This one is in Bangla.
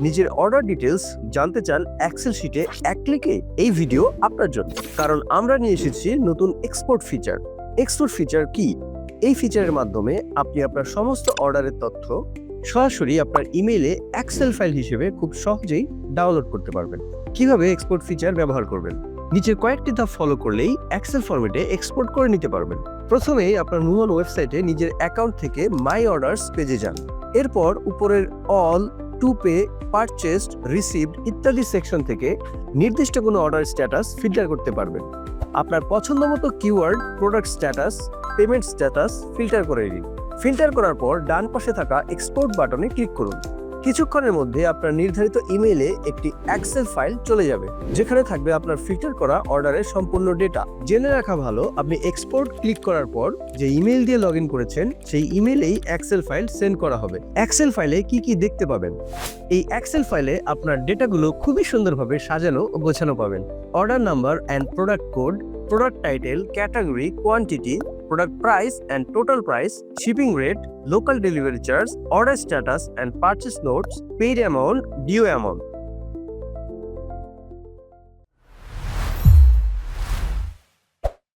নিজের অর্ডার ডিটেলস জানতে চান এক্সেল শিটে এক ক্লিকে এই ভিডিও আপনার জন্য। কারণ আমরা নিয়ে এসেছি নতুন এক্সপোর্ট ফিচার এক্সপোর্ট ফিচার কি? এই ফিচারের মাধ্যমে আপনি আপনার সমস্ত অর্ডারের তথ্য সরাসরি আপনার ইমেইলে এক্সেল ফাইল হিসেবে খুব সহজেই ডাউনলোড করতে পারবেন। কীভাবে এক্সপোর্ট ফিচার ব্যবহার করবেন? নিচের কয়েকটি ধাপ ফলো করলেই এক্সেল ফরম্যাটে এক্সপোর্ট করে নিতে পারবেন। প্রথমেই আপনার নুমন ওয়েবসাইটে নিজের অ্যাকাউন্ট থেকে মাই অর্ডার্স পেজে যান। এরপর উপরের all to pay purchased received ইত্যাদি সেকশন থেকে নির্দিষ্ট কোনো অর্ডার স্ট্যাটাস ফিল্টার করতে পারবেন। আপনার পছন্দ মতো keyword product status payment status filter করে দিন ফিল্টার করার পর ডান পাশে থাকা এক্সপোর্ট বাটনে ক্লিক করুন। কিছুক্ষণের মধ্যে আপনার নির্ধারিত ইমেইলে একটি এক্সেল ফাইল চলে যাবে, যেখানে থাকবে আপনার ফিল্টার করা অর্ডারের সম্পূর্ণ ডেটা জেনে রাখা ভালো, আপনি এক্সপোর্ট ক্লিক করার পর যে ইমেল দিয়ে লগ করেছেন, সেই ইমেইলেই এক্সেল ফাইল সেন্ড করা হবে। এক্সেল ফাইলে কি কি দেখতে পাবেন? এই এক্সেল ফাইলে আপনার ডেটাগুলো খুবই সুন্দরভাবে সাজানো ও গোছানো পাবেন। Order number and product code product title category quantity product price and total price, shipping rate, local delivery charge, order status and purchase notes, paid amount, due amount.